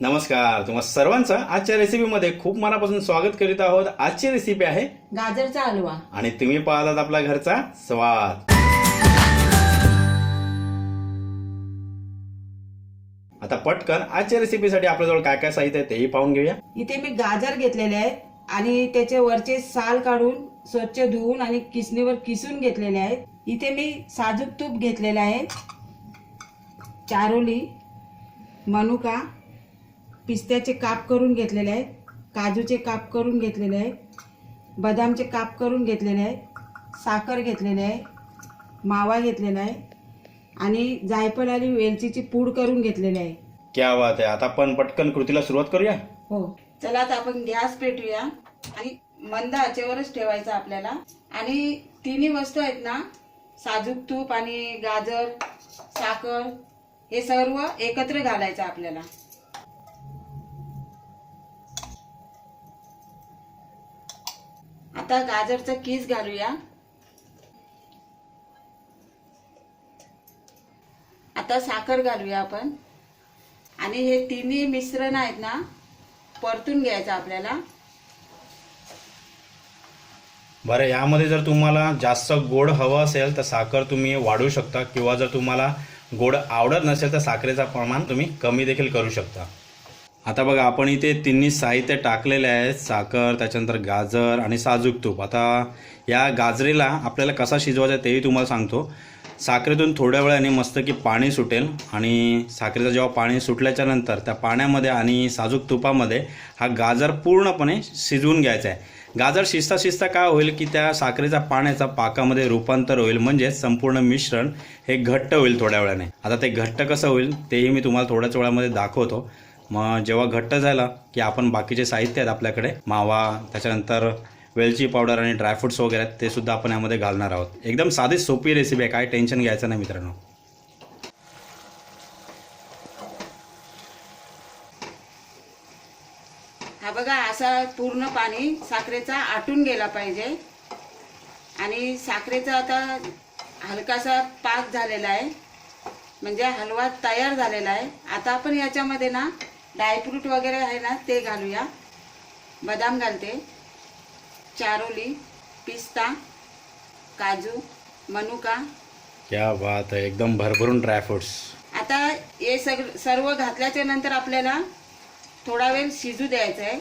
नमस्कार तुम्हा सर्वांचं आजच्या रेसिपीमध्ये खूप मनापासून स्वागत करीत आहोत. आजची रेसिपी आहे गाजरचा हलवा. आणि तुम्ही पाहतात आपला घरचा स्वाद. आता पटकन आजच्या रेसिपीसाठी आपल्याजवळ काय काय साहित्य आहे तेही पाहून घेऊया. इथे मी गाजर घेतलेले आहेत आणि त्याचे वरचे साल काढून स्वच्छ धुवून आणि किसणीवर किसून घेतलेले आहेत. इथे मी साजूक तूप घेतलेलं आहे. चारोली मनुका पिस्त्याचे काप करून घेतलेले आहेत काजूचे काप करून घेतलेले आहेत बदामचे काप करून घेतलेले आहेत साखर घेतलेले आहे मावा घेतलेला आहे आणि जायफळ आणि वेलचीची पूड करून घेतलेली आहे. क्या बात आहे. आता आपण पटकन कृतीला सुरुवात करूया? हो. चला आता आपण गॅस पेटूया आणि मंद आचेवरच ठेवायचं आपल्याला. आणि तिन्ही वस्तू आहेत ना साजूक तूप आणि गाजर साखर हे सर्व एकत्र घालायचं आपल्याला. आता गाजरचा किस घालूया. आता साखर घालूया आपण. आणि हे तिन्ही मिश्रण आहेत ना परतून घ्यायचं आपल्याला. बरं यामध्ये जर तुम्हाला जास्त गोड हवं असेल तर साखर तुम्ही वाढवू शकता किंवा जर तुम्हाला गोड आवडत नसेल तर साखरेचं प्रमाण तुम्ही कमी देखील करू शकता. आता बघा आपण इथे तिन्ही साहित्य टाकलेले आहेत. साखर त्याच्यानंतर गाजर आणि साजूक तूप. आता या गाजरीला आपल्याला कसा शिजवायचा आहे तेही तुम्हाला सांगतो. साखरेतून थोड्या वेळाने मस्त की पाणी सुटेल. आणि साखरेचं जेव्हा पाणी सुटल्याच्या नंतर त्या पाण्यामध्ये आणि साजूक तुपामध्ये हा गाजर पूर्णपणे शिजवून घ्यायचा आहे. गाजर शिजता शिजता काय होईल की त्या साखरेच्या पाण्याचा पाकामध्ये रूपांतर होईल. म्हणजेच संपूर्ण मिश्रण हे घट्ट होईल थोड्या वेळाने. आता ते घट्ट कसं होईल तेही मी तुम्हाला थोड्याच वेळामध्ये दाखवतो. मग जेव्हा घट्ट झाला की आपण बाकीचे साहित्य आहेत आपल्याकडे मावा त्याच्यानंतर वेलची पावडर आणि ड्रायफ्रुट्स वगैरे आहेत ते सुद्धा आपण यामध्ये घालणार आहोत. एकदम साधी सोपी रेसिपी आहे काय टेन्शन घ्यायचं नाही मित्रांनो. हा बघा असा पूर्ण पाणी साखरेचा आटून गेला पाहिजे. आणि साखरेचा आता हलकासा पाक झालेला आहे. म्हणजे हलवा तयार झालेला आहे. आता आपण याच्यामध्ये ना ड्रायफ्रूट वगैरे आहे ना ते घालूया. बदाम घालते. चारोली पिस्ता काजू मनुका. क्या बात आहे. एकदम भरभरून ड्रायफ्रुट्स आता हे सग सर्व घातल्याच्या नंतर आपल्याला थोडा वेळ शिजू द्यायचं आहे.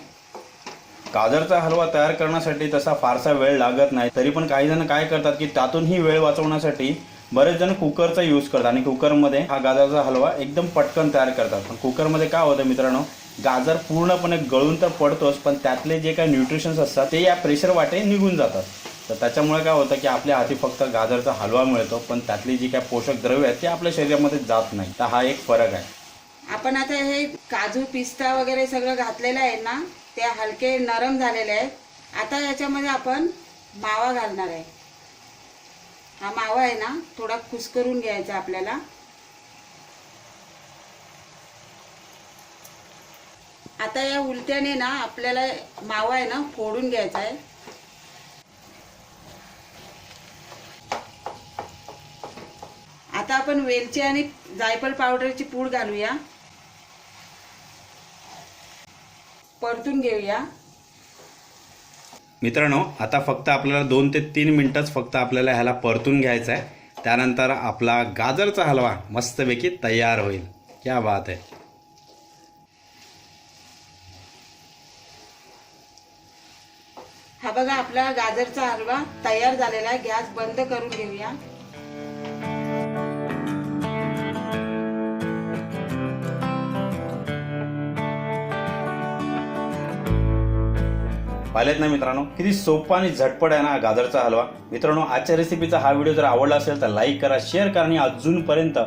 गाजरचा हलवा तयार करण्यासाठी तसा फारसा वेळ लागत नाही. तरी पण काही जण काय करतात की त्यातूनही वेळ वाचवण्यासाठी बरेच जण कुकरचा यूज करतात आणि कुकरमध्ये हा गाजरचा हलवा एकदम पटकन तयार करतात. पण कुकरमध्ये काय होतं मित्रांनो गाजर पूर्णपणे गळून तर पडतोच पण त्यातले जे काही न्यूट्रिशन्स असतात ते या प्रेशर वाटे निघून जातात. तर त्याच्यामुळे काय होतं की आपल्या हाती फक्त गाजरचा हलवा मिळतो पण त्यातली जी काही पोषक द्रव्य आहेत ते आपल्या शरीरामध्ये जात नाही. तर हा एक फरक आहे. आपण आता हे काजू पिस्ता वगैरे सगळं घातलेलं आहे ना ते हलके नरम झालेले आहेत. आता याच्यामध्ये आपण मावा घालणार आहे. हा मावा आहे ना थोडा कुस्करून घ्यायचा आपल्याला. आता या उलट्याने ना आपल्याला मावा आहे ना फोडून घ्यायचा आहे. आता आपण वेलची आणि जायफळ पावडरची पूड घालूया. परतून घेऊया. मित्रांनो आता फक्त आपल्याला दोन ते तीन मिनटंच फक्त आपल्याला ह्याला परतून घ्यायचं आहे. त्यानंतर आपला गाजरचा हलवा मस्तपैकी तयार होईल. क्या बात आहे. हा बघा आपला गाजरचा हलवा तयार झालेला आहे. गॅस बंद करून घेऊया. पाहिलेत ना मित्रांनो? किती सोपा आणि झटपट आहे ना गाजरचा हलवा. मित्रांनो आजच्या रेसिपीचा हा व्हिडिओ जर आवडला असेल तर लाईक करा शेअर करा आणि अजूनपर्यंत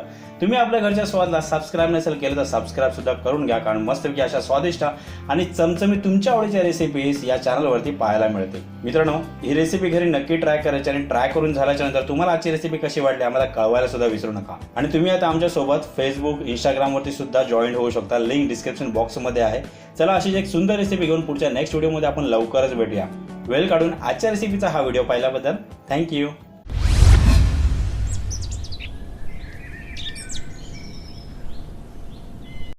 तुम्ही आपल्या घरच्या स्वादला सबस्क्राईब नसेल केलं तर सबस्क्राईब सुद्धा करून घ्या कारण मस्तपैकी अशा स्वादिष्ट आणि चमचमी तुमच्या आवडीच्या रेसिपीज या चॅनलवरती पाहायला मिळते मित्रांनो ही रेसिपी घरी नक्की ट्राय करायची आणि ट्राय करून झाल्याच्यानंतर तुम्हाला आजची रेसिपी कशी वाटली आम्हाला कळवायला सुद्धा विसरू नका. आणि तुम्ही आता आमच्यासोबत फेसबुक इंस्टाग्रामवरती सुद्धा जॉईन होऊ शकता. लिंक डिस्क्रिप्शन बॉक्समध्ये आहे. चला अशीच एक सुंदर रेसिपी घेऊन पुढच्या नेक्स्ट व्हिडिओमध्ये आपण लवकरच भेटूया. वेळ काढून आजच्या रेसिपीचा हा व्हिडिओ पाहिल्याबद्दल थँक्यू